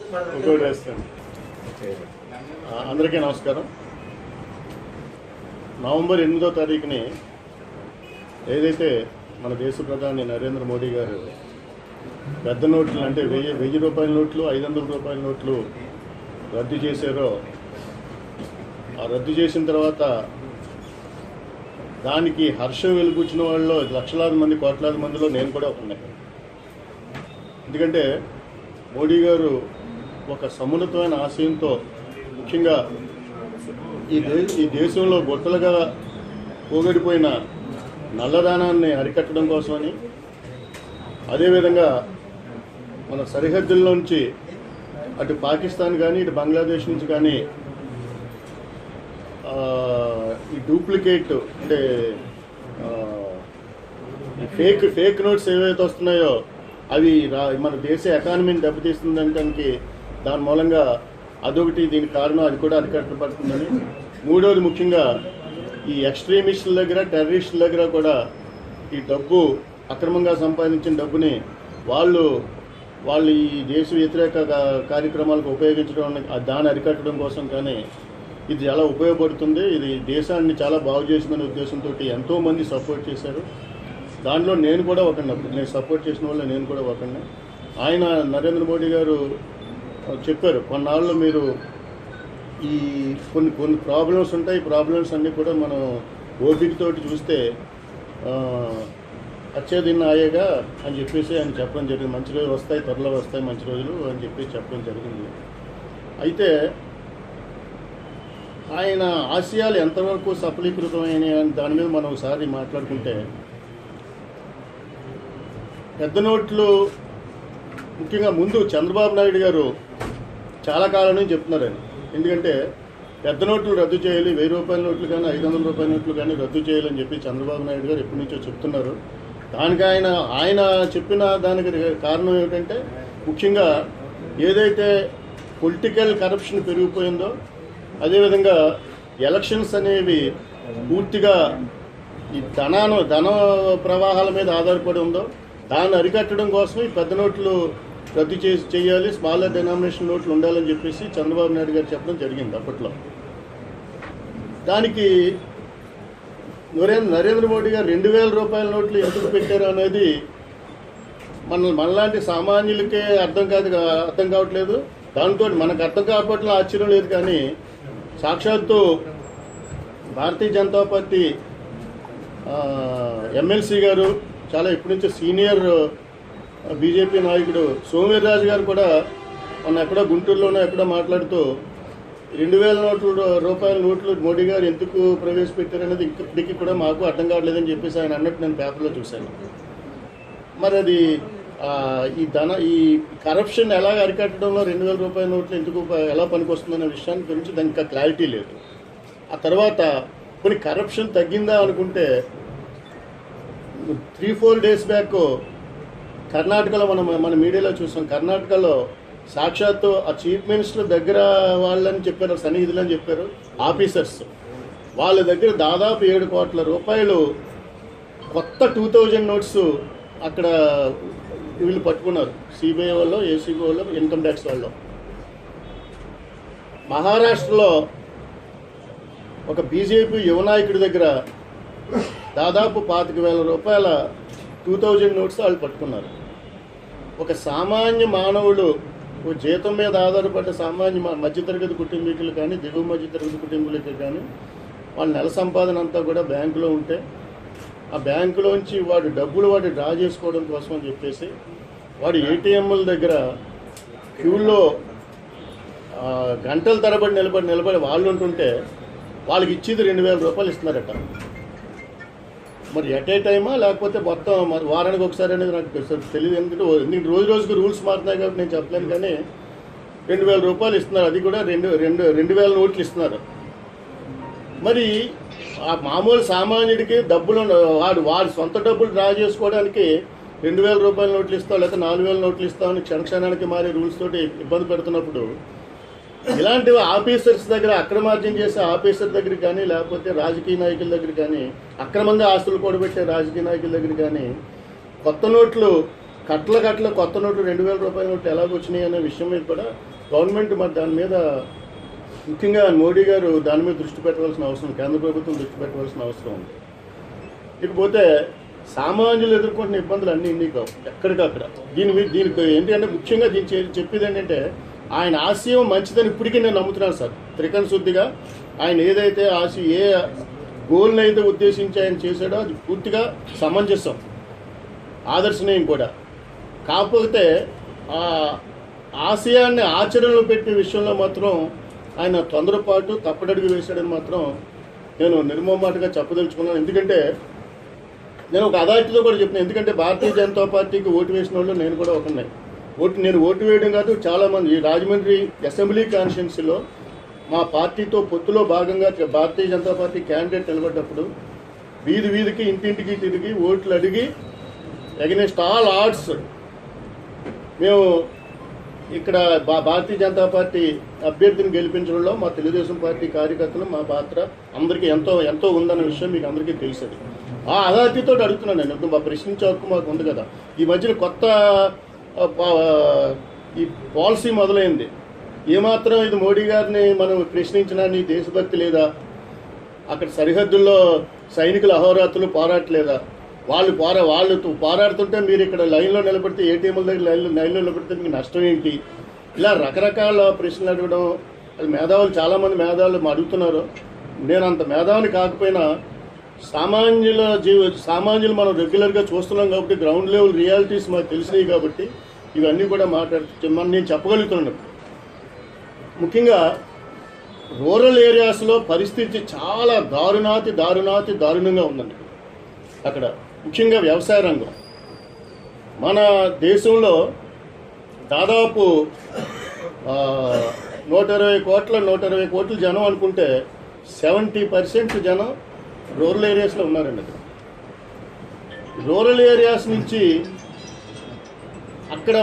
ఇంకోటి వేస్తాను. అందరికీ నమస్కారం. నవంబర్ ఎనిమిదో తారీఖుని ఏదైతే మన దేశ ప్రధాని నరేంద్ర మోడీ గారు పెద్ద నోట్లు అంటే వెయ్యి వెయ్యి రూపాయల నోట్లు ఐదు వందల రూపాయల నోట్లు రద్దు చేశారో ఆ రద్దు చేసిన తర్వాత దానికి హర్షం వెలుగుచ్చిన వాళ్ళలో లక్షలాది మంది కోట్లాది మందిలో నేను కూడా ఉన్నాయి ఎందుకంటే మోడీ గారు ఒక సమున్నతమైన ఆశయంతో ముఖ్యంగా ఈ దే ఈ దేశంలో గొట్టలుగా పోగడిపోయిన నల్లదానాన్ని అరికట్టడం కోసమని అదేవిధంగా మన సరిహద్దుల్లోంచి అటు పాకిస్తాన్ కానీ ఇటు బంగ్లాదేశ్ నుంచి కానీ ఈ డూప్లికేట్ అంటే ఫేక్ ఫేక్ నోట్స్ ఏవైతే వస్తున్నాయో అవి రా మన దేశ ఎకానమీని దెబ్బతీస్తుందనడానికి దాని మూలంగా అదొకటి దీనికి కారణం అది కూడా అరికట్టబడుతుందని మూడోది ముఖ్యంగా ఈ ఎక్స్ట్రీమిస్టుల దగ్గర టెర్రరిస్టుల దగ్గర కూడా ఈ డబ్బు అక్రమంగా సంపాదించిన డబ్బుని వాళ్ళు వాళ్ళు ఈ దేశ వ్యతిరేక కార్యక్రమాలకు ఉపయోగించడం దాన్ని అరికట్టడం కోసం కానీ ఇది చాలా ఉపయోగపడుతుంది ఇది దేశాన్ని చాలా బాగు చేసిందనే ఉద్దేశంతో ఎంతోమంది సపోర్ట్ చేశారు. దాంట్లో నేను కూడా ఒకడిని నేను సపోర్ట్ చేసిన వాళ్ళు నేను కూడా ఒకడిని. ఆయన నరేంద్ర మోడీ గారు చెప్పారు. కొన్నాళ్ళు మీరు ఈ కొన్ని కొన్ని ప్రాబ్లమ్స్ ఉంటాయి. ఈ ప్రాబ్లమ్స్ అన్నీ కూడా మనం ఓపికతోటి చూస్తే ఆ, అయ్యేగా ఆయేగా అని చెప్పేసి ఆయన చెప్పడం జరిగింది. మంచి రోజులు వస్తాయి త్వరలో వస్తాయి మంచి రోజులు అని చెప్పేసి చెప్పడం జరిగింది. అయితే ఆయన ఆశయాలు ఎంతవరకు సఫలీకృతమైనాయి అని దాని మీద మనం ఒకసారి మాట్లాడుకుంటే పెద్ద నోట్లు ముఖ్యంగా ముందు చంద్రబాబు నాయుడు గారు చాలా కాలం నుంచి చెప్తున్నారు ఆయన. ఎందుకంటే పెద్ద నోట్లు రద్దు చేయాలి వెయ్యి రూపాయల నోట్లు కానీ ఐదు వందల రూపాయల నోట్లు కానీ రద్దు చేయాలని చెప్పి చంద్రబాబు నాయుడు గారు ఎప్పటి నుంచో చెప్తున్నారు. దానికి ఆయన ఆయన చెప్పిన దానికి కారణం ఏమిటంటే ముఖ్యంగా ఏదైతే పొలిటికల్ కరప్షన్ పెరిగిపోయిందో అదేవిధంగా ఎలక్షన్స్ అనేవి పూర్తిగా ఈ ధనాను ధన ప్రవాహాల మీద ఆధారపడి ఉందో దాన్ని అరికట్టడం కోసం ఈ పెద్ద నోట్లు రద్దు చేసి చేయాలి. స్మాలర్ డెనామినేషన్ నోట్లు ఉండాలని చెప్పేసి చంద్రబాబు నాయుడు గారు చెప్పడం జరిగింది అప్పట్లో. దానికి నరేంద్ర నరేంద్ర మోడీ గారు రెండు వేల రూపాయల నోట్లు ఎందుకు పెట్టారు అనేది మన మనలాంటి సామాన్యులకే అర్థం కాదు అర్థం కావట్లేదు. దాంతో మనకు అర్థం కావట్లేదు ఆశ్చర్యం లేదు కానీ సాక్షాత్తు భారతీయ జనతా పార్టీ ఎమ్మెల్సీ గారు చాలా ఇప్పటి నుంచో సీనియర్ బీజేపీ నాయకుడు సోమవీర్రాజు గారు కూడా మొన్న ఎక్కడో గుంటూరులోనో ఎక్కడో మాట్లాడుతూ రెండు వేల నోట్లు రూపాయల నోట్లు మోడీ గారు ఎందుకు ప్రవేశపెట్టారనేది ఇప్పటికీ కూడా మాకు అర్థం కావట్లేదని చెప్పేసి ఆయన అన్నట్టు నేను పేపర్లో చూశాను. మరి అది ఈ ధన ఈ కరప్షన్ ఎలా అరికట్టడంలో రెండు వేల రూపాయల నోట్లు ఎందుకు ఎలా పనికొస్తుందనే విషయాన్ని గురించి దానికి ఇంకా క్లారిటీ లేదు. ఆ తర్వాత కొన్ని కరప్షన్ తగ్గిందా అనుకుంటే త్రీ ఫోర్ డేస్ బ్యాక్ కర్ణాటకలో మనం మన మీడియాలో చూసాం. కర్ణాటకలో సాక్షాత్తు ఆ చీఫ్ మినిస్టర్ దగ్గర వాళ్ళని చెప్పారు సన్నిహితులు అని చెప్పారు ఆఫీసర్స్. వాళ్ళ దగ్గర దాదాపు ఏడు కోట్ల రూపాయలు కొత్త టూ థౌజండ్ నోట్స్ అక్కడ వీళ్ళు పట్టుకున్నారు. సిబిఐ వాళ్ళు ఏసీబీ వాళ్ళు ఇన్కమ్ ట్యాక్స్ వాళ్ళు. మహారాష్ట్రలో ఒక బీజేపీ యువ నాయకుడి దగ్గర దాదాపు పాతిక వేల రూపాయల టూ థౌజండ్ నోట్స్ వాళ్ళు పట్టుకున్నారు. ఒక సామాన్య మానవుడు ఓ జీతం మీద ఆధారపడ్డ సామాన్య మధ్యతరగతి కుటుంబీకులు కానీ దిగువ మధ్యతరగతి కుటుంబీకులకి కానీ వాళ్ళ నెల సంపాదన అంతా కూడా బ్యాంకులో ఉంటే ఆ బ్యాంకులోంచి వాడు డబ్బులు వాడు డ్రా చేసుకోవడం కోసం అని చెప్పేసి వాడు ఏటీఎంల దగ్గర క్యూలో గంటల తరబడి నిలబడి నిలబడి వాళ్ళు ఉంటుంటే వాళ్ళకి ఇచ్చేది రెండు వేల రూపాయలు ఇస్తున్నారట. మరి ఎట్ ఏ టైమా లేకపోతే మొత్తం మరి వారానికి ఒకసారి అనేది నాకు తెలియదు. ఎందుకంటే ఎందుకంటే రోజు రోజుకు రూల్స్ మారుతున్నాయి కాబట్టి నేను చెప్పలేను కానీ రెండు వేల రూపాయలు ఇస్తున్నారు. అది కూడా రెండు రెండు రెండు వేల నోట్లు ఇస్తున్నారు. మరి ఆ మామూలు సామాన్యుడికి డబ్బులు ఉన్న- వాడు వాడి సొంత డబ్బులు డ్రా చేసుకోవడానికి రెండు వేల రూపాయల నోట్లు ఇస్తావు లేకపోతే నాలుగు వేల నోట్లు ఇస్తామని క్షణ క్షణానికి మారే రూల్స్ తోటి ఇబ్బంది పెడుతున్నప్పుడు ఇలాంటి ఆఫీసర్స్ దగ్గర అక్రమార్జన చేసే ఆఫీసర్ దగ్గర కానీ లేకపోతే రాజకీయ నాయకుల దగ్గర కానీ అక్రమంగా ఆస్తులు కూడబెట్టే రాజకీయ నాయకుల దగ్గర కానీ కొత్త నోట్లు కట్ల కట్ల కొత్త నోట్లు రెండు వేల రూపాయల నోట్లు ఎలాగ వచ్చినాయి అనే విషయం మీద కూడా గవర్నమెంట్ మరి దాని మీద ముఖ్యంగా మోడీ గారు దాని మీద దృష్టి పెట్టవలసిన అవసరం కేంద్ర ప్రభుత్వం దృష్టి పెట్టవలసిన అవసరం ఉంది. ఇకపోతే సామాన్యులు ఎదుర్కొంటున్న ఇబ్బందులు అన్నీ ఇన్ని కావు ఎక్కడికక్కడ. దీని మీద దీనికి ఏంటంటే ముఖ్యంగా దీని చెప్పేది ఏంటంటే ఆయన ఆశయం మంచిదని ఇప్పటికీ నేను నమ్ముతున్నాను సార్. త్రికన్ శుద్ధిగా ఆయన ఏదైతే ఆశ ఏ గోల్ని అయితే ఉద్దేశించి ఆయన చేశాడో అది పూర్తిగా సమంజసం ఆదర్శనీయం కూడా. కాకపోతే ఆ ఆశయాన్ని ఆచరణలో పెట్టిన విషయంలో మాత్రం ఆయన తొందరపాటు తప్పడడుగు వేశాడని మాత్రం నేను నిర్మమాటగా చెప్పదలుచుకున్నాను. ఎందుకంటే నేను ఒక అథారిటీతో కూడా చెప్పిన ఎందుకంటే భారతీయ జనతా పార్టీకి ఓటు వేసిన వాళ్ళు నేను కూడా ఒకనే ఓటు నేను ఓటు వేయడం కాదు చాలామంది ఈ రాజమండ్రి అసెంబ్లీ కాన్స్టిట్యున్సీలో మా పార్టీతో పొత్తులో భాగంగా భారతీయ జనతా పార్టీ క్యాండిడేట్ నిలబడ్డప్పుడు వీధి వీధికి ఇంటింటికి తిరిగి ఓట్లు అడిగి అగెనెస్ట్ ఆల్ ఆర్ట్స్. మేము ఇక్కడ భా- భారతీయ జనతా పార్టీ అభ్యర్థిని గెలిపించడంలో మా తెలుగుదేశం పార్టీ కార్యకర్తలు మా పాత్ర అందరికీ ఎంతో ఎంతో ఉందన్న విషయం మీకు అందరికీ తెలుసది. ఆ అథారిటీతో అడుగుతున్నాను నేను. ఇప్పుడు మా ప్రశ్నించే హక్కు మాకు ఉంది కదా. ఈ మధ్యన కొత్త ఈ పాలసీ మొదలైంది. ఏమాత్రం ఇది మోడీ గారిని మనం ప్రశ్నించినా నీ దేశభక్తి లేదా? అక్కడ సరిహద్దుల్లో సైనికులు అహోరాత్రులు పోరాటలేదా? వాళ్ళు పోరా వాళ్ళు పోరాడుతుంటే మీరు ఇక్కడ లైన్లో నిలబడితే ఏటీఎంల దగ్గర లైన్లో లైన్లో నిలబడితే మీకు నష్టం ఏంటి? ఇలా రకరకాల ప్రశ్నలు అడగడం అది మేధావులు చాలామంది మేధావులు అడుగుతున్నారు. నేను అంత మేధావిని కాకపోయినా సామాన్యుల జీవ సామాన్యులు మనం రెగ్యులర్గా చూస్తున్నాం కాబట్టి గ్రౌండ్ లెవెల్ రియాలిటీస్ మాకు తెలిసినాయి కాబట్టి ఇవన్నీ కూడా మాట్లాడుతూ మనం నేను చెప్పగలుగుతున్నాను. ముఖ్యంగా రూరల్ ఏరియాస్లో పరిస్థితి చాలా దారుణాతి దారుణాతి దారుణంగా ఉందండి. అక్కడ ముఖ్యంగా వ్యవసాయ రంగం. మన దేశంలో దాదాపు నూట ఇరవై కోట్ల నూట ఇరవై కోట్ల జనం అనుకుంటే సెవెంటీ పర్సెంట్ జనం రూరల్ ఏరియాస్లో ఉన్నారండి అక్కడ. రూరల్ ఏరియాస్ నుంచి అక్కడ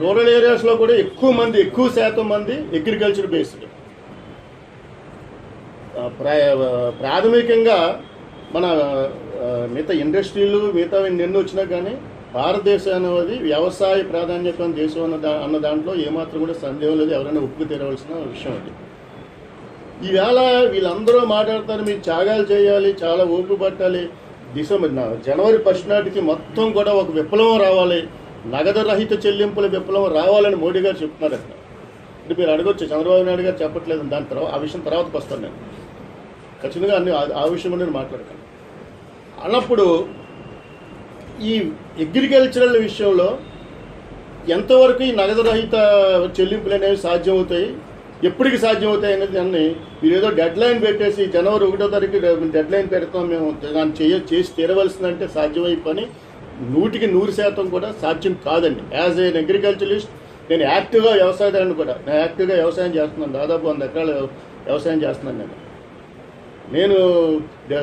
రూరల్ ఏరియాస్లో కూడా ఎక్కువ మంది ఎక్కువ శాతం మంది అగ్రికల్చర్ బేస్డ్ ప్రా- ప్రాథమికంగా మన మిగతా ఇండస్ట్రీలు మిగతా ఎన్ని వచ్చినా కానీ భారతదేశం అనేది వ్యవసాయ ప్రాధాన్యత దేశం అన్న దా అన్న దాంట్లో ఏమాత్రం కూడా సందేహం లేదు. ఎవరైనా ఉప్పు తీరవలసిన విషయం అది. ఈవేళ వీళ్ళందరూ మాట్లాడతారు మీరు త్యాగాలు చేయాలి చాలా ఓపిక పట్టాలి. డిసెంబర్ జనవరి ఫస్ట్ నాటికి మొత్తం కూడా ఒక విప్లవం రావాలి. నగదు రహిత చెల్లింపుల విప్లవం రావాలని మోడీ గారు చెప్తున్నారు అక్కడ. ఇది మీరు అడగొచ్చు చంద్రబాబు నాయుడు గారు చెప్పట్లేదు దాని తర్వాత ఆ విషయం తర్వాతకు వస్తాను నేను. ఖచ్చితంగా అన్ని ఆ- విషయంలో విషయం నేను మాట్లాడతాను. అన్నప్పుడు ఈ అగ్రికల్చరల్ విషయంలో ఎంతవరకు ఈ నగదు రహిత చెల్లింపులు అనేవి సాధ్యమవుతాయి? ఎప్పటికి సాధ్యమవుతాయి అనేది దాన్ని మీరు ఏదో డెడ్ లైన్ పెట్టేసి జనవరి ఒకటో తారీఖు డెడ్ లైన్ పెడతాం మేము. దాన్ని చేయ చేసి తీరవలసిందంటే సాధ్యమై పని. నూటికి నూరు శాతం కూడా సాధ్యం కాదండి. యాజ్ ఏ అగ్రికల్చరలిస్ట్ నేను యాక్టివ్గా వ్యవసాయదారుని కూడా. నేను యాక్టివ్గా వ్యవసాయం చేస్తున్నాను. దాదాపు వంద ఎకరాలు వ్యవసాయం చేస్తున్నాను నేను. నేను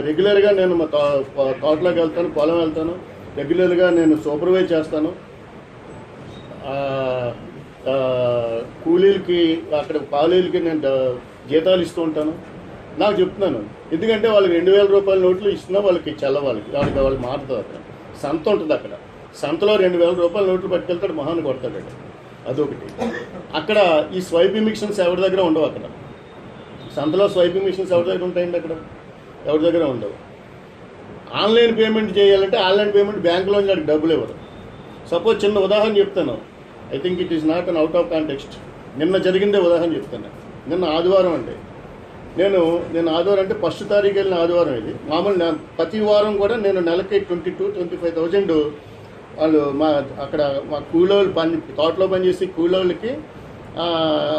రెగ్యులర్గా నేను మా తో తోటలోకి వెళ్తాను పొలం వెళ్తాను. రెగ్యులర్గా నేను సూపర్వైజ్ చేస్తాను. కూలీలకి అక్కడ పాలీలకి నేను జీతాలు ఇస్తూ ఉంటాను. నాకు చెప్తున్నాను ఎందుకంటే వాళ్ళకి రెండు వేల రూపాయల నోట్లు ఇస్తున్నా వాళ్ళకి చెల్ల వాళ్ళకి వాళ్ళకి వాళ్ళు మారుతారు అక్కడ సంత ఉంటుంది అక్కడ. సంతలో రెండు వేల రూపాయల నోట్లు పట్టుకెళ్తాడు మహాన్ కొడతాడు అక్కడ. అదొకటి. అక్కడ ఈ స్వైపింగ్ మిషన్స్ ఎవరి దగ్గర ఉండవు అక్కడ. సంతలో స్వైపింగ్ మిషన్స్ ఎవరి దగ్గర ఉంటాయండి అక్కడ? ఎవరి దగ్గర ఉండవు. ఆన్లైన్ పేమెంట్ చేయాలంటే ఆన్లైన్ పేమెంట్ బ్యాంకులో నుంచి డబ్బులు ఇవ్వరు. సపోజ్ చిన్న ఉదాహరణ చెప్తాను. I think it is not an out of context నిన్న జరిగిందే ఉదాహరణ చెప్తాను నిన్న ఆదివారం అండి. నేను నేను ఆదివారం అంటే ఫస్ట్ తారీఖు వెళ్ళిన ఆదివారం ఇది. మామూలు ప్రతి వారం కూడా నేను నెలకి twenty two twenty five thousand వాళ్ళు మా అక్కడ మా కూలోళ్ళు పని తోటలో పనిచేసి కూలోళ్ళకి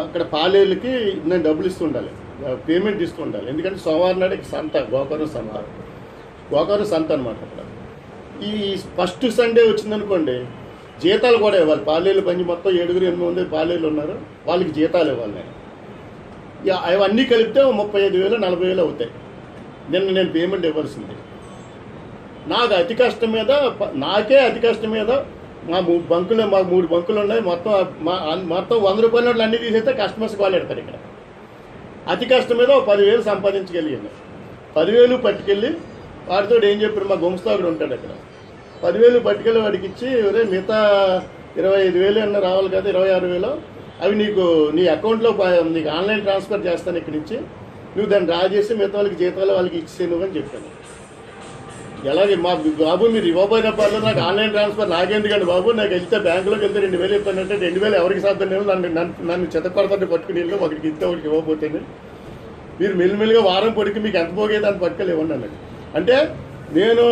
అక్కడ పాలేళ్ళకి నేను డబ్బులు ఇస్తూ ఉండాలి. పేమెంట్ ఇస్తూ ఉండాలి. ఎందుకంటే సోమవారం నాడు సంత గోకరం సంత గోకరం సంత అనమాట అక్కడ. ఈ ఫస్ట్ సండే వచ్చిందనుకోండి జీతాలు కూడా ఇవ్వాలి. పాలేళ్ళు పని మొత్తం ఏడుగురు ఎనిమిది మంది పాలేళ్ళు ఉన్నారు. వాళ్ళకి జీతాలు ఇవ్వాలి నేను. ఇక అవన్నీ కలిపితే ముప్పై ఐదు వేలు నలభై వేలు అవుతాయి. నిన్న నేను పేమెంట్ ఇవ్వాల్సింది. నాకు అతి కష్టం మీద నాకే అతి కష్టం మీద మా మూడు బంకులు మాకు మూడు బంకులు ఉన్నాయి. మొత్తం మా మొత్తం వంద రూపాయల నోట్లు అన్నీ తీసేస్తే కస్టమర్స్కి వాళ్ళు పెడతారు ఇక్కడ. అతి కష్టం మీద ఒక పదివేలు సంపాదించగలిగాను. పదివేలు పట్టుకెళ్ళి వాడితో ఏం చెప్పారు మా గుమస్తాకుడు ఉంటాడు అక్కడ. పదివేలు పట్టుకెళ్ళి వాడికి ఇచ్చి ఒరే మిగతా ఇరవై ఐదు వేలు అన్న రావాలి కదా ఇరవై ఆరు వేలు అవి నీకు నీ అకౌంట్లో నీకు ఆన్లైన్ ట్రాన్స్ఫర్ చేస్తాను ఇక్కడి నుంచి నువ్వు దాన్ని డ్రా చేసి మిగతా వాళ్ళకి జీతాలు వాళ్ళకి ఇచ్చే నువ్వు అని చెప్పాను. ఎలాగే మా బాబు మీరు ఇవ్వబోయిన పర్లేదు నాకు ఆన్లైన్ ట్రాన్స్ఫర్ నాకెందుకండి బాబు? నాకు వెళ్తే బ్యాంకులోకి వెళ్తే రెండు వేలు ఇస్తానంటే రెండు వేలు ఎవరికి సాధ్యం లేదు. నన్ను నన్ను నన్ను చెత్తకొడతాన్ని పట్టుకుని వెళ్ళి ఒకరికి ఇంత ఒకరికి ఇవ్వబోతేనే మీరు మెల్లిమెల్లిగా వారం పొడికి మీకు ఎంత పోగే దాన్ని పట్టుకెళ్ళివ్వండి అన్నాడు. అంటే నేను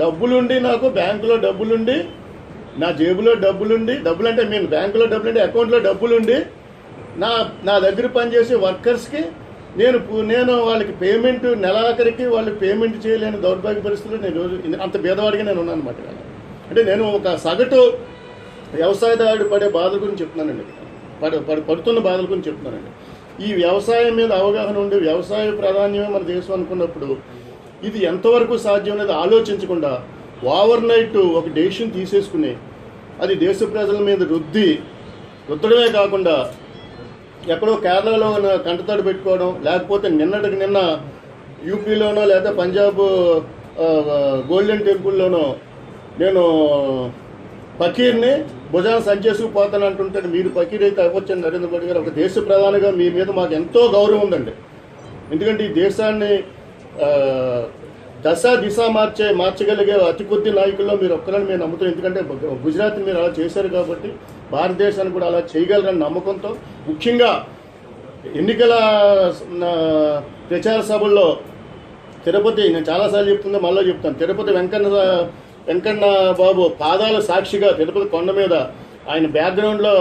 డబ్బులుండి నాకు బ్యాంకులో డబ్బులుండి నా జేబులో డబ్బులుండి డబ్బులు అంటే నేను బ్యాంకులో డబ్బులుండి అకౌంట్లో డబ్బులుండి నా నా దగ్గర పనిచేసే వర్కర్స్కి నేను నేను వాళ్ళకి పేమెంట్ నెలాఖరికి వాళ్ళు పేమెంట్ చేయలేని దౌర్భాగ్య పరిస్థితుల్లో నేను రోజు అంత భేదవాడిగా నేను ఉన్నాను అనమాట అంటే నేను ఒక సగటు వ్యవసాయదారుడు పడే బాధల గురించి చెప్తున్నానండి. పడ పడు పడుతున్న బాధల గురించి చెప్తున్నానండి. ఈ వ్యవసాయం మీద అవగాహన ఉండి వ్యవసాయ ప్రాధాన్యమే మన దేశం అనుకున్నప్పుడు ఇది ఎంతవరకు సాధ్యం అనేది ఆలోచించకుండా ఓవర్ నైట్ ఒక డెసిషన్ తీసేసుకుని అది దేశ ప్రజల మీద రుద్ది రుద్దడమే కాకుండా ఎక్కడో కేరళలో కంటతడి పెట్టుకోవడం లేకపోతే నిన్నటికి నిన్న యూపీలోనో లేదా పంజాబ్ గోల్డెన్ టెంపుల్లోనో నేను ఫకీర్ని భుజాన సంచేసుకుపోతాను అంటుంటే మీరు ఫకీర్ అయితే అవ్వచ్చండి నరేంద్ర మోడీ గారు. ఒక దేశ ప్రధానిగా మీ మీద మాకు ఎంతో గౌరవం ఉందండి. ఎందుకంటే ఈ దేశాన్ని దశ దిశ మార్చే మార్చగలిగే అతి కొద్ది నాయకుల్లో మీరు ఒక్కరని మేము నమ్ముతాం ఎందుకంటే గుజరాత్ మీరు అలా చేశారు కాబట్టి భారతదేశాన్ని కూడా అలా చేయగలరని నమ్మకంతో ముఖ్యంగా ఎన్నికల ప్రచార సభల్లో తిరుపతి నేను చాలాసార్లు చెప్తుందో మళ్ళీ చెప్తాను. తిరుపతి వెంకన్న వెంకన్న బాబు పాదాల సాక్షిగా తిరుపతి కొండ మీద ఆయన బ్యాక్గ్రౌండ్లో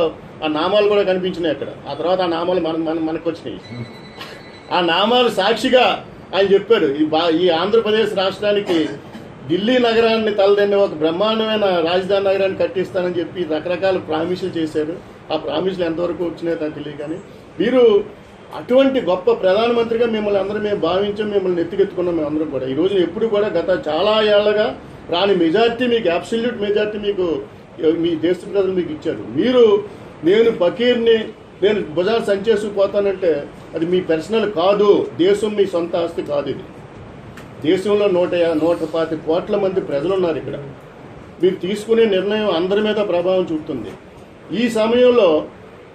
ఆ నామాలు కూడా కనిపించినాయి అక్కడ. ఆ తర్వాత ఆ నామాలు మన మన మనకు వచ్చినాయి ఆ నామాలు సాక్షిగా ఆయన చెప్పారు ఈ బా ఈ ఆంధ్రప్రదేశ్ రాష్ట్రానికి ఢిల్లీ నగరాన్ని తలదండి ఒక బ్రహ్మాండమైన రాజధాని నగరాన్ని కట్టిస్తానని చెప్పి రకరకాల ప్రామిసులు చేశారు. ఆ ప్రామిసులు ఎంతవరకు వచ్చినాయో నాకు తెలియదు కానీ మీరు అటువంటి గొప్ప ప్రధానమంత్రిగా మిమ్మల్ని అందరూ మేము భావించాం మిమ్మల్ని ఎత్తుకెత్తుకున్నాం మేము అందరం కూడా. ఈ రోజు ఎప్పుడు కూడా గత చాలా ఏళ్ళగా రాని మెజార్టీ మీకు అబ్సల్యూట్ మెజార్టీ మీకు మీ దేశ ప్రజలు మీకు ఇచ్చారు. మీరు నేను ఫకీర్ని నేను భుజాలు సంచేసుకుపోతానంటే అది మీ పర్సనల్ కాదు. దేశం మీ సొంత ఆస్తి కాదు ఇది. దేశంలో నూట యా- నూట పాతి కోట్ల మంది ప్రజలు ఉన్నారు ఇక్కడ. మీరు తీసుకునే నిర్ణయం అందరి మీద ప్రభావం చూపుతుంది. ఈ సమయంలో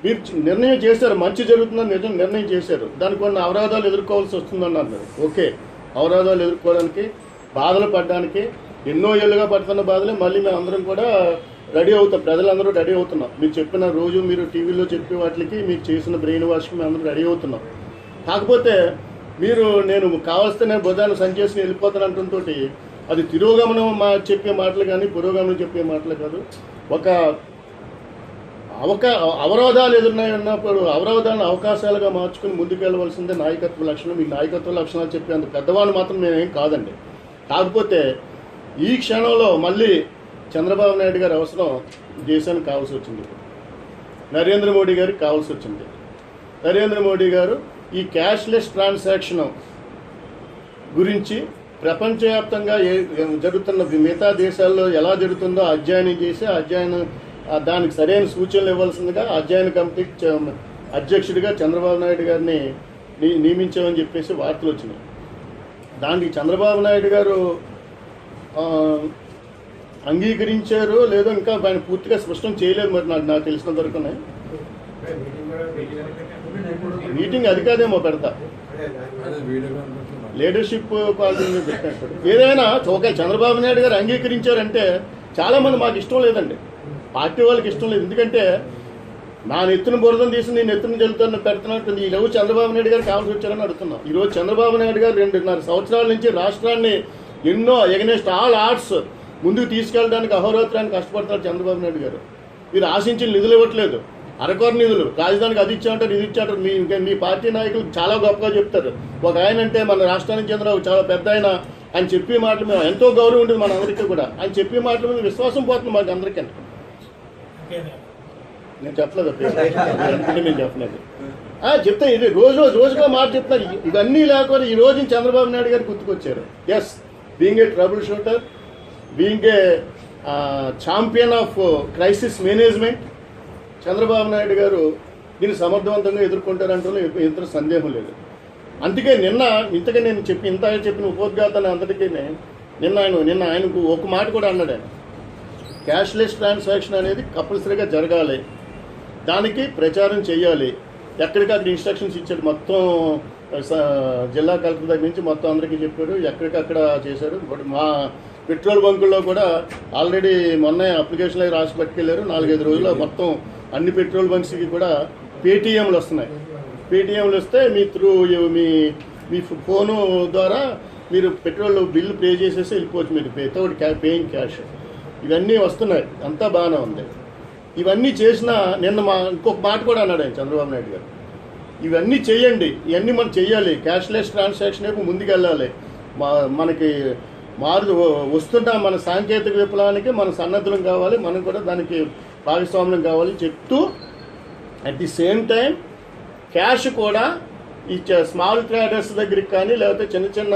మీరు నిర్ణయం చేశారు. మంచి జరుగుతుందని నిజం నిర్ణయం చేశారు. దానికి కొన్ని అవరాధాలు ఎదుర్కోవాల్సి వస్తుందన్నారు మీరు. ఓకే. అవరాధాలు ఎదుర్కోవడానికి బాధలు పడడానికి ఎన్నో ఏళ్ళుగా పడుతున్న బాధలే మళ్ళీ మేము అందరం కూడా రెడీ అవుతాం. ప్రజలందరూ రెడీ అవుతున్నాం. మీరు చెప్పిన రోజు మీరు టీవీలో చెప్పే వాటికి మీరు చేసిన బ్రెయిన్ వాష్కి మేము అందరూ రెడీ అవుతున్నాం. కాకపోతే మీరు నేను కావాల్సిన నేను భుజాన్ని సంచేసి వెళ్ళిపోతాను అది తిరోగమనం మా చెప్పే మాటలు కానీ పురోగమనం చెప్పే మాటలు కాదు. ఒక అవకా అవరోధాలు ఎదురున్నాయన్నప్పుడు అవరోధాలను అవకాశాలుగా మార్చుకుని ముందుకెళ్ళవలసిందే నాయకత్వ లక్షణం. మీ నాయకత్వ లక్షణాలు చెప్పేంత పెద్దవాళ్ళు మాత్రం మేమేం కాదండి. కాకపోతే ఈ క్షణంలో మళ్ళీ చంద్రబాబు నాయుడు గారి అవసరం దేశానికి కావాల్సి వచ్చింది. నరేంద్ర మోడీ గారికి కావాల్సి వచ్చింది. నరేంద్ర మోడీ గారు ఈ క్యాష్లెస్ ట్రాన్సాక్షన్ గురించి ప్రపంచవ్యాప్తంగా ఏ జరుగుతున్న మిగతా దేశాల్లో ఎలా జరుగుతుందో అధ్యయనం చేసి అధ్యయనం దానికి సరైన సూచనలు ఇవ్వాల్సిందిగా అధ్యయన కమిటీ అధ్యక్షుడిగా చంద్రబాబు నాయుడు గారిని ని- నియమించామని చెప్పేసి వార్తలు వచ్చినాయి. దానికి చంద్రబాబు నాయుడు గారు అంగీకరించారు లేదో ఇంకా ఆయన పూర్తిగా స్పష్టం చేయలేదు మరి నాకు నాకు తెలిసినంత వరకునే మీటింగ్ అది కాదేమో పెడతా. లీడర్షిప్ క్వాలిటీ పెట్టినట్టు ఏదైనా ఓకే చంద్రబాబు నాయుడు గారు అంగీకరించారంటే చాలా మంది మాకు ఇష్టం లేదండి. పార్టీ వాళ్ళకి ఇష్టం లేదు. ఎందుకంటే నా నెత్తిన బురదం తీసి నేను నెత్తిన జల్లుతున్న పెడుతున్నట్టు ఈ రోజు చంద్రబాబు నాయుడు గారు కావాల్సి వచ్చారని అడుగుతున్నాం. ఈ రోజు చంద్రబాబు నాయుడు గారు రెండున్నర సంవత్సరాల నుంచి రాష్ట్రాన్ని ఎన్నో ఎగనెస్ట్ ఆల్ ఆర్ట్స్ ముందుకు తీసుకెళ్ళడానికి అహోరాత్రాన్ని కష్టపడతారు చంద్రబాబు నాయుడు గారు. మీరు ఆశించిన నిధులు ఇవ్వట్లేదు. అరకొర నిధులు. రాజధానికి అది ఇచ్చామంటారు ఇది ఇచ్చామంటారు మీ ఇంకా మీ పార్టీ నాయకులు చాలా గొప్పగా చెప్తారు. ఒక ఆయన అంటే మన రాష్ట్రానికి చెందిన చాలా పెద్ద ఆయన ఆయన చెప్పే మాటలు మేము ఎంతో గౌరవం ఉంటుంది మన అందరికీ కూడా. ఆయన చెప్పే మాటల మీద విశ్వాసం పోతుంది మాకు అందరికీ నేను చెప్పలేదు? నేను చెప్పలేదు. ఆ, చెప్తా ఇది రోజు రోజుగా మాట చెప్తారు ఇవన్నీ లేకపోతే ఈ రోజు Chandrababu Naidu garu గుర్తుకొచ్చారు. As being a trouble shooter being a champion of crisis management Chandrababu Naidu garu దీన్ని సమర్థవంతంగా ఎదుర్కొంటారంటూ ఇంత సందేహం లేదు. అందుకే నిన్న ఇంతగా నేను చెప్పి ఇంత చెప్పిన ఉపోద్ఘాతాన్ని అందరికీ నిన్న ఆయన నిన్న ఆయనకు ఒక మాట కూడా అన్నాడు ఆయన. క్యాష్లెస్ ట్రాన్సాక్షన్ అనేది కంపల్సరీగా జరగాలి. దానికి ప్రచారం చేయాలి ఎక్కడికక్కడ ఇన్స్ట్రక్షన్స్ ఇచ్చాడు మొత్తం స- జిల్లా కలెక్టర్ దగ్గర నుంచి మొత్తం అందరికీ చెప్పారు ఎక్కడికక్కడ చేశారు ఇప్పుడు మా పెట్రోల్ బంకుల్లో కూడా ఆల్రెడీ మొన్నే అప్లికేషన్లు అవి రాసి పట్టుకెళ్ళారు. నాలుగైదు రోజుల్లో మొత్తం అన్ని పెట్రోల్ బంక్స్కి కూడా పేటీఎంలు వస్తున్నాయి. పేటీఎంలు వస్తే మీ త్రూ మీ మీ ఫోను ద్వారా మీరు పెట్రోల్ బిల్లు పే చేసేసి వెళ్ళిపోవచ్చు మీరు. వితౌట్ క్యా పేయింగ్ క్యాష్. ఇవన్నీ వస్తున్నాయి. అంతా బాగానే ఉంది. ఇవన్నీ చేసిన నిన్న మా ఇంకొక మాట కూడా అన్నాడు ఆయన చంద్రబాబు నాయుడు గారు. ఇవన్నీ చేయండి. ఇవన్నీ మనం చేయాలి. క్యాష్లెస్ ట్రాన్సాక్షన్ వైపు ముందుకెళ్ళాలి. మా మనకి మారు వస్తున్న మన సాంకేతిక విప్లవానికి మన సన్నద్ధులం కావాలి మనం కూడా దానికి భాగస్వామ్యం కావాలి చెప్తూ at the same time cash కూడా ఈ చ- స్మాల్ ట్రేడర్స్ దగ్గరికి కానీ లేకపోతే చిన్న చిన్న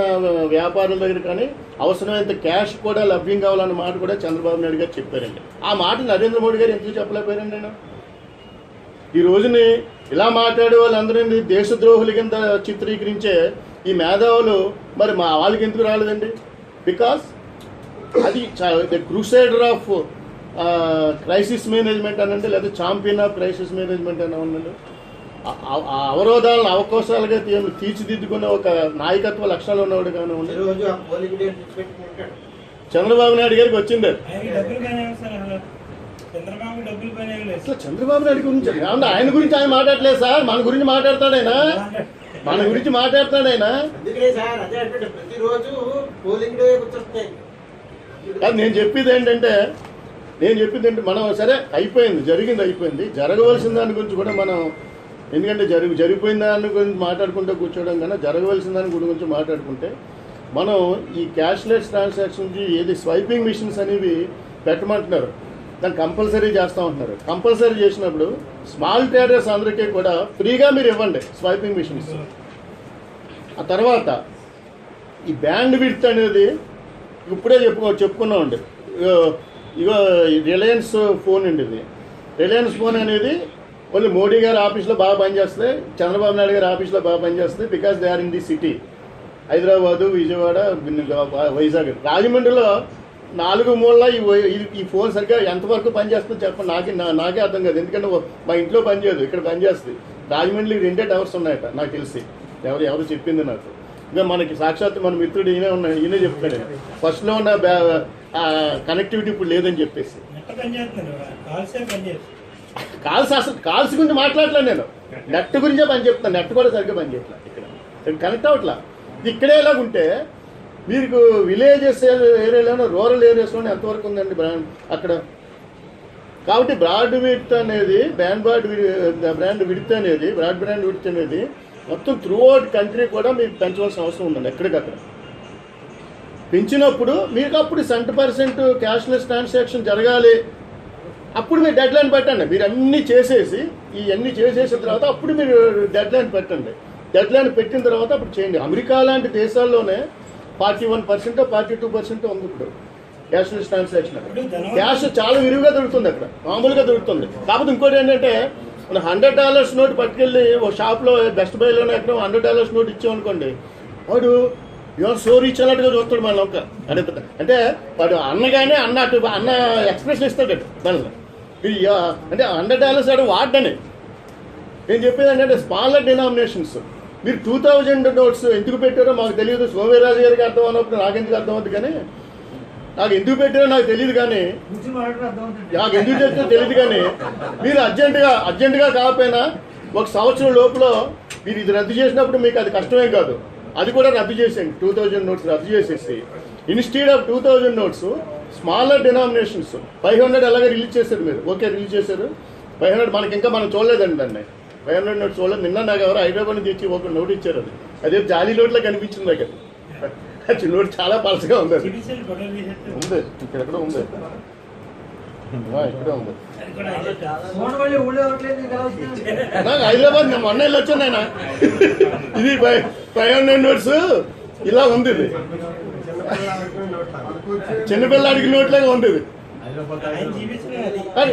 వ్యాపారుల దగ్గర కానీ అవసరమైనంత క్యాష్ కూడా లభ్యం కావాలన్న మాట కూడా చంద్రబాబు నాయుడు గారు చెప్పారండి. ఆ మాట నరేంద్ర మోడీ గారు ఎందుకు చెప్పలేకపోయారండి నేను ఈ రోజుని ఇలా మాట్లాడే వాళ్ళందరినీ దేశద్రోహుల కింద చిత్రీకరించే ఈ మేధావులు మరి మా వాళ్ళకి ఎందుకు రాలేదండి? బికాస్ అది the crusader of crisis management అనండి లేదా ఛాంపియన్ ఆఫ్ క్రైసిస్ మేనేజ్మెంట్ అని ఆ- అవరోధాలను అవకాశాలుగా తీ- తీర్చిదిద్దుకున్న ఒక నాయకత్వ లక్షణాలు ఉన్నవాడు కానీ ఉండి. రోజు ఆ పోలింగ్ డే పెట్టుకుంటాడు చంద్రబాబు నాయుడు గారికి వచ్చింది. అసలు చంద్రబాబు నాయుడు గురించి ఆయన గురించి ఆయన మాట్లాడలేదు సార్ మన గురించి మాట్లాడతాడైనా మన గురించి మాట్లాడతాడైనా అందుకనే సార్ అదే అంటే ప్రతిరోజు పోలింగ్ డే గుర్తొస్తాయి నేను చెప్పేది ఏంటంటే నేను చెప్పింది ఏంటి మనం సరే అయిపోయింది జరిగింది అయిపోయింది. జరగవలసిన దాని గురించి కూడా మనం ఎందుకంటే జరుగు జరిగిపోయిన దాని గురించి మాట్లాడుకుంటూ కూర్చోవడం కన్నా జరగవలసిన దాని గురించి మాట్లాడుకుంటే మనం ఈ క్యాష్లెస్ ట్రాన్సాక్షన్స్ ఏది స్వైపింగ్ మిషన్స్ అనేవి పెట్టమంటున్నారు. దాన్ని కంపల్సరీ చేస్తూ ఉంటున్నారు కంపల్సరీ చేసినప్పుడు స్మాల్ ట్రేడర్స్ అందరికీ కూడా ఫ్రీగా మీరు ఇవ్వండి స్వైపింగ్ మిషన్స్. ఆ తర్వాత ఈ బ్యాండ్ విడ్త్ అనేది ఇప్పుడే చెప్పుకో చెప్పుకున్నామండి ఇగో ఇగో రిలయన్స్ ఫోన్ అండి ఇది. రిలయన్స్ ఫోన్ అనేది ఓన్లీ మోడీ గారి ఆఫీస్లో బాగా పనిచేస్తుంది చంద్రబాబు నాయుడు గారి ఆఫీస్లో బాగా పనిచేస్తుంది because they are in the city Hyderabad Vijayawada Vizag రాజమండ్రిలో నాలుగు మూల ఈ ఫోన్ సరిగ్గా ఎంతవరకు పనిచేస్తుందో చెప్పండి. నాకే నా- నాకే అర్థం కాదు. ఎందుకంటే మా ఇంట్లో పనిచేయదు. ఇక్కడ పనిచేస్తుంది. రాజమండ్రికి రెండే టవర్స్ ఉన్నాయట నాకు తెలిసి. ఎవరు ఎవరు చెప్పింది నాకు. ఇంకా మనకి సాక్షాత్ మన మిత్రుడు ఈయనే ఉన్నాడు. ఈయనే చెప్తాడు. ఫస్ట్లో ఉన్న కనెక్టివిటీ ఇప్పుడు లేదని చెప్పేసి. కాల్సే అసలు కాల్స్ గురించి మాట్లాడలేదు నేను. నెట్ గురించే పని చెప్తాను నెట్ కూడా సరిగ్గా పని చేయట్లేదు ఇక్కడ. కనెక్ట్ అవ్వట్లా. ఇక్కడే ఎలాగుంటే మీకు విలేజెస్ ఏరియాలోనూ రూరల్ ఏరియాస్లోనే ఎంతవరకు ఉందండి బ్రాండ్ అక్కడ? కాబట్టి బ్రాడ్ విడ్త్ అనేది బ్రాండ్ బ్రాడ్ బ్రాండ్ విడ్త్ అనేది బ్రాడ్ బ్రాండ్ విడ్త్ అనేది మొత్తం త్రూ అవుట్ కంట్రీ కూడా మీకు పెంచవలసిన అవసరం ఉందండి ఎక్కడికక్కడ. పెంచినప్పుడు మీకు అప్పుడు సెంట్ పర్సెంట్ క్యాష్లెస్ ట్రాన్సాక్షన్ జరగాలి. అప్పుడు మీరు డెడ్ లైన్ పెట్టండి. మీరు అన్నీ చేసేసి ఈ అన్ని చేసేసిన తర్వాత అప్పుడు మీరు డెడ్ లైన్ పెట్టండి. డెడ్ లైన్ పెట్టిన తర్వాత అప్పుడు చేయండి. అమెరికా లాంటి దేశాల్లోనే forty one percent forty two percent ఉంది ఇప్పుడు. క్యాష్లెస్ ట్రాన్సాక్షన్ క్యాష్ చాలా విరివిగా దొరుకుతుంది అక్కడ. మామూలుగా దొరుకుతుంది. కాకపోతే ఇంకోటి ఏంటంటే మన హండ్రెడ్ డాలర్స్ నోట్ పట్టుకెళ్ళి ఒక షాప్లో బెస్ట్ బైలోనే ఎక్కడ హండ్రెడ్ డాలర్స్ నోట్ ఇచ్చామనుకోండి వాడు యువర్ సో రీచ్ అన్నట్టుగా చూస్తాడు మన ఒక అంటే అంటే వాడు అన్నగానే అన్న అటు అన్న ఎక్స్ప్రెషన్ ఇస్తాడు మనల్ని అంటే హండ్రెడ్ డాలర్స్ వాడు వాడని నేను చెప్పేది ఏంటంటే స్మాలర్ డినామినేషన్స్ మీరు టూ థౌజండ్ నోట్స్ ఎందుకు పెట్టారో మాకు తెలియదు. సోమవీరాజు గారికి అర్థం అన్నప్పుడు నాకెందుకు అర్థం అవుతుంది కానీ నాకు ఎందుకు పెట్టారో నాకు తెలియదు కానీ నాకు ఎందుకు చెప్తే తెలియదు కానీ మీరు అర్జెంటుగా అర్జెంటుగా కాకపోయినా ఒక సంవత్సరం లోపల మీరు ఇది రద్దు చేసినప్పుడు మీకు అది కష్టమేం కాదు. అది కూడా రద్దు చేసేయండి. టూ థౌజండ్ నోట్స్ రద్దు చేసేసి. Instead of two thousand notes smaller denominations five hundred అలాగే రిలీజ్ చేశారు మీరు. ఓకే రిలీజ్ చేశారు. ఫైవ్ హండ్రెడ్ మనకి ఇంకా మనం చూడలేదండి దాన్ని. ఫైవ్ హండ్రెడ్ నోట్స్ చూడలేదు నిన్న నాకు ఎవరు హైదరాబాద్ నుంచి తెచ్చి ఒక నోట్ ఇచ్చారు అది. అదే జాలీ నోట్లో కనిపించింది నాకు అది. నోట్ చాలా పలసగా ఉంది ఉంది. ఇక్కడ ఎక్కడ ఉంది. ఉంది. కూడా. నాకు హైదరాబాద్ నేను మొన్న వెళ్ళి వచ్చాను ఆయన ఇది ఫైవ్ ఫైవ్ హండ్రెడ్ నోట్స్ ఇలా ఉంది ఇది. చిన్నపిల్లాడికి నోట్లాగా ఉంది ఇది.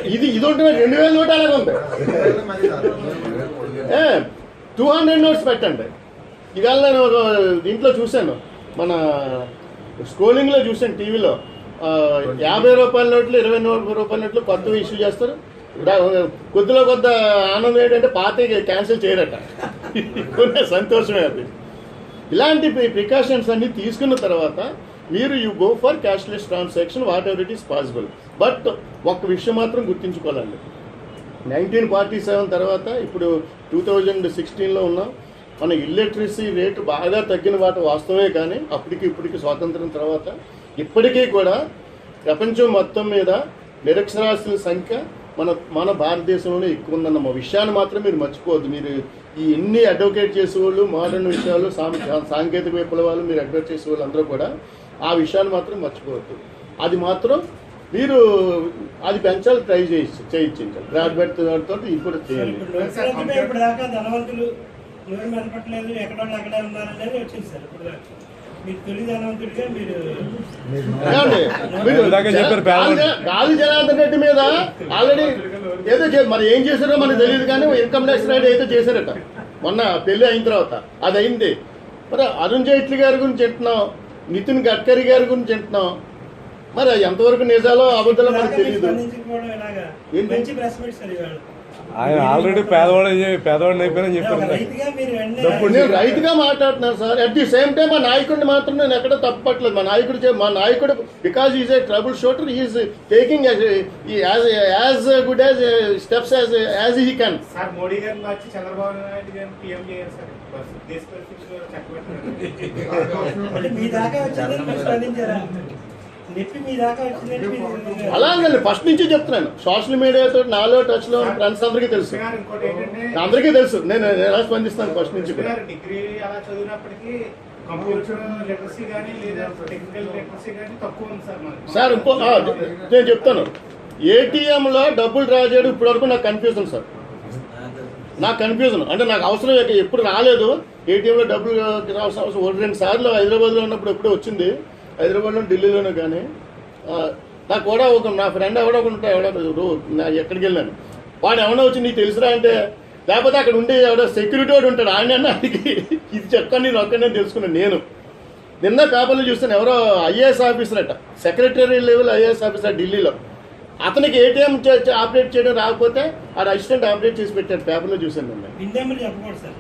ఇది ఇది ఉంటుంది రెండు వేల నోట్ అలాగే ఉంది. ఏ టూ హండ్రెడ్ నోట్స్ పెట్టండి. ఇవాళ నేను ఒక దీంట్లో చూశాను. మన స్క్రోలింగ్లో చూశాను టీవీలో. యాభై రూపాయల నోట్లు ఇరవై నూ- రూపాయల నోట్లు కొత్తవి ఇష్యూ చేస్తారు. కొద్దిలో కొద్ద ఆనందం ఏంటంటే పాత క్యాన్సిల్ చేయరట. సంతోషమే అది. ఇలాంటి ప్రికాషన్స్ అన్ని తీసుకున్న తర్వాత మీరు you go for cashless transaction whatever it is possible but ఒక్క విషయం మాత్రం గుర్తించుకోవాలండి. నైన్టీన్ ఫార్టీ సెవెన్ తర్వాత ఇప్పుడు టూ థౌజండ్ సిక్స్టీన్లో ఉన్నాం. మన ఇల్లెట్రసీ రేటు బాగా తగ్గిన వాటి వాస్తవమే కానీ అప్పటికి ఇప్పటికి స్వాతంత్రం తర్వాత ఇప్పటికీ కూడా ప్రపంచం మొత్తం మీద నిరక్షరాస్యుల సంఖ్య మన మన భారతదేశంలోనే ఎక్కువ ఉందన్న విషయాన్ని మాత్రం మీరు మర్చిపోవద్దు. మీరు ఈ ఎన్ని అడ్వకేట్ చేసేవాళ్ళు మోడర్న్ విషయాలు సాంకేతిక విప్లవాలు మీరు అడ్వకేట్ చేసే వాళ్ళు అందరూ కూడా ఆ విషయాన్ని మాత్రం మర్చిపోవద్దు. అది మాత్రం మీరు అది పెంచాలి ట్రై చేయించి చేయించాలి గ్రాడ్యుయేట్ తోటి ఇది కూడా చేయాలి. గాలి- గాలి జనార్దన్ రెడ్డి మీద ఆల్రెడీ ఏదో చే- మరి ఏం చేశారో మనకు తెలియదు కానీ ఇన్కమ్ ట్యాక్స్ రైడ్ అయితే చేశారట. మొన్న పెళ్ళి అయిన తర్వాత. అది అయింది. మరి అరుణ్ జైట్లీ గారి గురించి వింటున్నాం నితిన్ గడ్కరీ గారి గురించి వింటున్నాం. మరి ఎంతవరకు నిజాలో అబద్ధాలో మనకు తెలియదు ఆయన ఆల్రెడీ పేదవాడు పేదవాడిని అయిపోయినా ఒక చెప్పారు రైతుగా మీరు ఇప్పుడు నేను రైతుగా మాట్లాడుతున్నాను sir. At the same time మా నాయకుడిని మాత్రం నేను ఎక్కడ తప్పట్లేదు. మా నాయకుడు మా Naidu because is a troubleshooter is taking as good as steps as as he can sir Modi గారిని మార్చి చంద్రబాబు నాయుడు గారిని పీఎం చేయాలి సార్. బస్ దేశ పరిస్థితులు చక్కబెట్టారు అంటే మీ దాకా వచ్చిందని మీరు స్పందించారా నొప్పి మీ దాకా వచ్చిందని మీరు అలాగే ఫస్ట్ నుంచి చెప్తున్నాను. సోషల్ మీడియాతో నాలో టచ్లో ఫ్రెండ్స్ అందరికీ తెలుసు. అందరికీ తెలుసు. నేను ఎలా స్పందిస్తాను ఫస్ట్ నుంచి కూడా? డిగ్రీ అలా చదివినప్పటికీ సార్ ఇంకో నేను చెప్తాను. ఏటీఎంలో డబ్బులు డ్రా చేయడం ఇప్పటివరకు నాకు కన్ఫ్యూజన్ సార్. నాకు కన్ఫ్యూజన్ అంటే నాకు అవసరం ఎప్పుడు రాలేదు. ఏటీఎంలో డబ్బులు రావాల్సిన అవసరం. ఒకటి రెండు సార్లు హైదరాబాద్లో ఉన్నప్పుడు ఎప్పుడో వచ్చింది. హైదరాబాద్లో ఢిల్లీలోనే కానీ నాకు కూడా ఒక నా ఫ్రెండ్ ఎవడో ఒకడు ఉంటాడు. ఎవడో నా ఎక్కడికి వెళ్ళాను. వాడు ఎవడో వచ్చి నీకు తెలుసురా అంటే లేకపోతే అక్కడ ఉండే ఎవడో సెక్యూరిటీ వాడు ఉంటాడు. ఆయన అడిగి ఇది చెప్తాను నేను ఒక్కడే తెలుసుకున్నాను నేను. నిన్న పేపర్లో చూస్తాను ఎవరో ఐఏఎస్ ఆఫీసర్ అట. సెక్రటరీ లెవెల్ ఐఏఎస్ ఆఫీసర్ ఢిల్లీలో. అతనికి ఏటీఎం ఆపరేట్ చేయడం రాకపోతే ఆ అసిస్టెంట్ ఆపరేట్ చేసి పెట్టాడు పేపర్లో చూశాను వస్తాయి?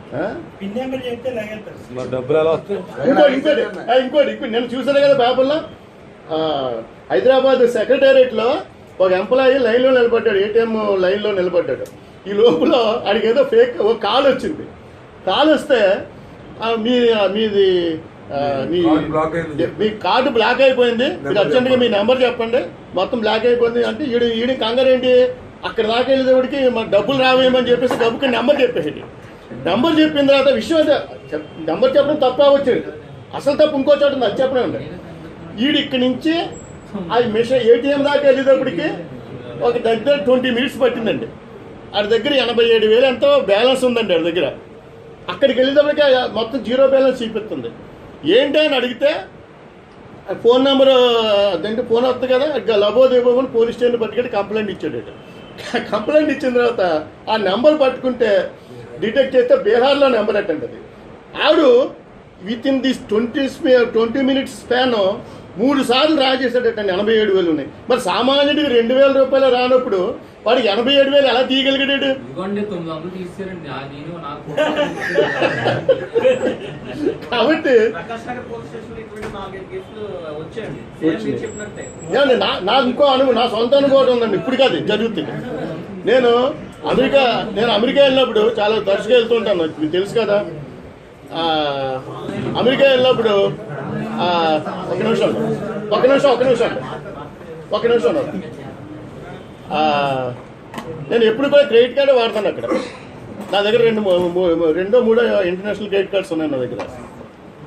ఇంకోటి ఇంకోటి ఇంకోటి ఇంకోటి నేను చూసాను కదా పేపర్లో. హైదరాబాద్ సెక్రటేరియట్లో ఒక ఎంప్లాయీ లైన్లో నిలబడ్డాడు ఏటీఎం లైన్లో నిలబడ్డాడు. ఈ లోపల ఆడికి ఏదో ఫేక్ ఒక కాల్ వచ్చింది. కాల్ వస్తే మీ మీది ఆ, మీ కార్డు బ్లాక్ అయింది. మీ కార్డు బ్లాక్ అయిపోయింది. మీరు అర్జెంట్గా మీ నెంబర్ చెప్పండి. మొత్తం బ్లాక్ అయిపోయింది. అంటే ఈడు ఈడి కంగారు ఏంటి అక్కడ దాకా వెళ్ళేటప్పటికి మన డబ్బులు రావేమని చెప్పేసి డబ్బుకి నెంబర్ చెప్పేసి నెంబర్ చెప్పిన తర్వాత విషయం అదే. నెంబర్ చెప్పడం తప్ప వచ్చింది అసలు తప్పు ఇంకో చోట ఉంది అది చెప్పడం ఉంది. ఈడు ఇక్కడి నుంచి ఆ మిషన్ ఏటీఎం దాకా వెళ్ళేటప్పటికి ఒక దగ్గర ట్వంటీ మినిట్స్ పట్టిందండి. ఆడి దగ్గర ఎనభై ఏడు వేలు ఎంతో బ్యాలెన్స్ ఉందండి ఆడి దగ్గర. అక్కడికి వెళ్ళేటప్పటికి మొత్తం జీరో బ్యాలెన్స్ చూపిస్తుంది. ఏంటి అని అడిగితే ఫోన్ నెంబర్ అదంటే ఫోన్ వస్తుంది కదా ఇక లబోదేబోని పోలీస్ స్టేషన్ పట్టుకెళ్ళి కంప్లైంట్ ఇచ్చాడు కంప్లైంట్ ఇచ్చిన తర్వాత ఆ నెంబర్ పట్టుకుంటే డిటెక్ట్ చేస్తే బీహార్లో నెంబర్ అట్టంటది ఆవిడ within this twenty twenty minutes span మూడు సార్లు డ్రా చేశాడట ఎనభై ఏడు వేలు ఉన్నాయి. మరి సామాన్యుడికి రెండు వేల రూపాయలు రానప్పుడు వాడికి ఎనభై ఏడు వేలు ఎలా తీయగలిగాడు? కాబట్టి నాకు ఇంకో అనుభవం నా సొంత అనుభవం ఉందండి ఇప్పుడు కాదు జరుగుతుంది నేను అమెరికా నేను అమెరికా వెళ్ళినప్పుడు చాలా తరచుగా వెళ్తుంటాను మీకు తెలుసు కదా. ఆ, అమెరికా వెళ్ళినప్పుడు ఒక నిమిషం ఒక నిమిషం ఒక నిమిషం. ఒక నిమిషం. నేను ఎప్పుడు కూడా క్రెడిట్ కార్డే వాడతాను అక్కడ. నా దగ్గర రెండు రెండో మూడో ఇంటర్నేషనల్ క్రెడిట్ కార్డ్స్ ఉన్నాయి నా దగ్గర.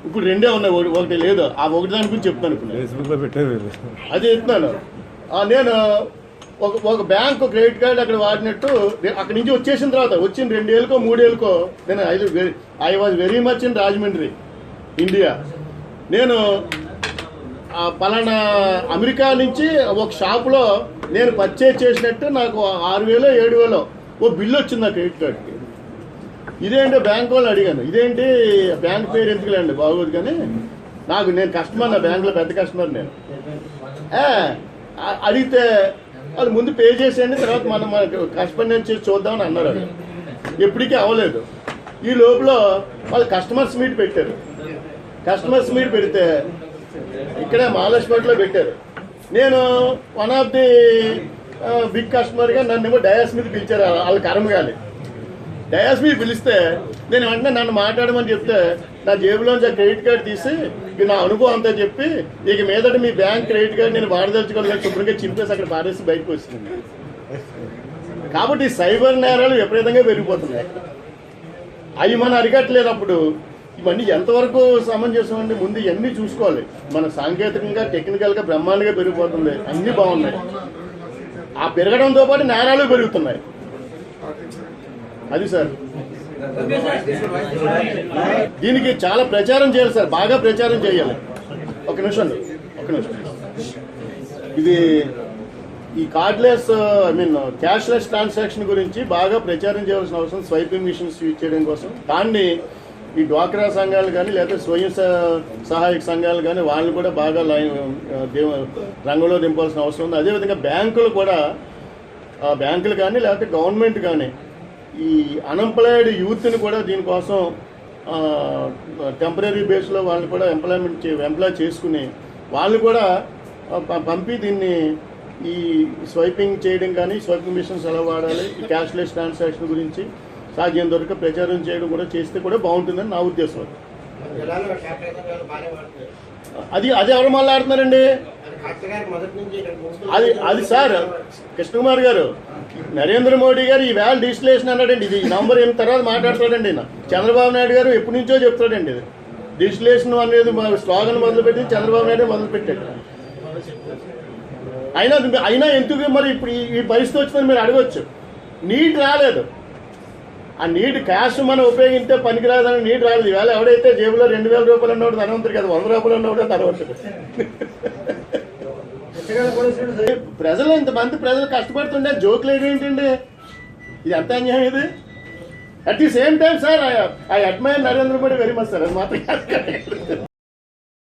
ఇప్పుడు రెండే ఉన్నాయి ఒకటి- లేదు. ఆ ఒకటి దాని గురించి చెప్తాను ఇప్పుడు. అది చెప్తున్నాను. నేను ఒక ఒక బ్యాంక్ క్రెడిట్ కార్డ్ అక్కడ వాడినట్టు అక్కడి నుంచి వచ్చేసిన తర్వాత వచ్చిన రెండేళ్ళకో మూడేళ్ళకో నేను ఐదు I was very much in Rajahmundry India. నేను ఆ పలానా అమెరికా నుంచి ఒక షాపులో నేను పర్చేజ్ చేసినట్టు నాకు ఆరు వేలో ఏడు వేలో ఓ బిల్లు వచ్చింది నా క్రెడిట్ కార్డ్కి. ఇదేంటి బ్యాంక్ వాళ్ళు అడిగాను. ఇదేంటి? బ్యాంక్ పేరు ఎందుకులేండి బాగోదు కానీ నాకు నేను కస్టమర్ నా బ్యాంకులో పెద్ద కస్టమర్ నేను. అడిగితే వాళ్ళు ముందు పే చేసేయండి తర్వాత మనం మన కస్టమర్ చేసి చూద్దామని అన్నారు అది ఎప్పటికీ అవ్వలేదు. ఈ లోపల వాళ్ళు కస్టమర్స్ మీట్ పెట్టారు. కస్టమర్స్ మీట్ పెడితే ఇక్కడే మహాలక్ష్మిలో పెట్టారు. నేను వన్ ఆఫ్ ది బిగ్ కస్టమర్గా నన్ను ఏమో డయాస్ మీద పిలిచారు. వాళ్ళ కర్మ కానీ డయాస్ మీద పిలిస్తే నేను వెంటనే నన్ను మాట్లాడమని చెప్తే నా జేబులోంచి ఆ క్రెడిట్ కార్డు తీసి ఇక నా అనుభవం అంతా చెప్పి ఇక మీదట మీ బ్యాంక్ క్రెడిట్ కార్డు నేను వాడదలుచుకోవాలి శుభ్రంగా చింపేసి అక్కడ పారేసి బయటకు వచ్చింది. కాబట్టి సైబర్ నేరాలు విపరీతంగా పెరిగిపోతున్నాయి. అవి మనం అరికట్టలేదు అప్పుడు. ఇవన్నీ ఎంతవరకు సమంజసం అండి ముందు ఇవన్నీ చూసుకోవాలి. మన సాంకేతికంగా టెక్నికల్గా బ్రహ్మాండంగా పెరిగిపోతుంది. అన్నీ బాగున్నాయి. ఆ పెరగడంతో పాటు నేరాలు పెరుగుతున్నాయి. అది సార్. దీనికి చాలా ప్రచారం చేయాలి సార్. బాగా ప్రచారం చేయాలి. ఒక నిమిషం అండి. ఒక నిమిషం. ఇది ఈ cordless I mean cashless transaction గురించి బాగా ప్రచారం చేయాల్సిన అవసరం. స్వైపింగ్ మిషన్స్ యూజ్ చేయడం కోసం. దాన్ని ఈ డ్వాక్రా సంఘాలు కానీ లేదా స్వయం స- సహాయక సంఘాలు కానీ వాళ్ళు కూడా బాగా లైన్ రంగంలో దింపాల్సిన అవసరం ఉంది. అదేవిధంగా బ్యాంకులు కూడా ఆ బ్యాంకులు కానీ లేకపోతే గవర్నమెంట్ కానీ ఈ అన్ఎంప్లాయిడ్ యూత్ని కూడా దీనికోసం టెంపరీ బేస్లో వాళ్ళు కూడా ఎంప్లాయ్మెంట్ ఎంప్లాయ్ చేసుకుని వాళ్ళు కూడా పంపి దీన్ని ఈ స్వైపింగ్ చేయడం కానీ స్వైపింగ్ మిషన్స్ ఎలా వాడాలి క్యాష్లెస్ ట్రాన్సాక్షన్ గురించి సాధ్యం దొరక ప్రచారం చేయడం కూడా చేస్తే కూడా బాగుంటుందని నా ఉద్దేశం అది. అది ఎవరు మాట్లాడుతున్నారండి? అది అది అది సార్ కృష్ణకుమార్ గారు నరేంద్ర మోడీ గారు ఈ వేళ డిజిటలేషన్ అన్నాడండి ఇది. ఈ నంబర్ ఏం తర్వాత మాట్లాడతాడండి. చంద్రబాబు నాయుడు గారు ఎప్పటి నుంచో చెప్తాడండి ఇది. డిజిటలేషన్ అనేది మా స్లోగన్ మొదలుపెట్టి చంద్రబాబు నాయుడు మొదలు పెట్టాడు అయినా అయినా ఎందుకు మరి ఇప్పుడు ఈ- ఈ పరిస్థితి వచ్చిందని మీరు అడగొచ్చు. నీట్ రాలేదు. ఆ నీటి క్యాష్ మనం ఉపయోగిస్తే పనికిరాదని నీటి రాలేదు. ఈవేళ ఎవడైతే జేబులో రెండు వేల రూపాయలు ఉన్నవాడు ధనవంతుడు కదా వంద రూపాయలు ఉన్నవాడు ధనవంతుడు ప్రజలు ఇంతమంది ప్రజలు కష్టపడుతుండే జోకులు ఏంటండి? ఇది ఎంత అన్యాయం ఇది? At the same time sir I admire Narendra Modi very much sir అది మాత్రం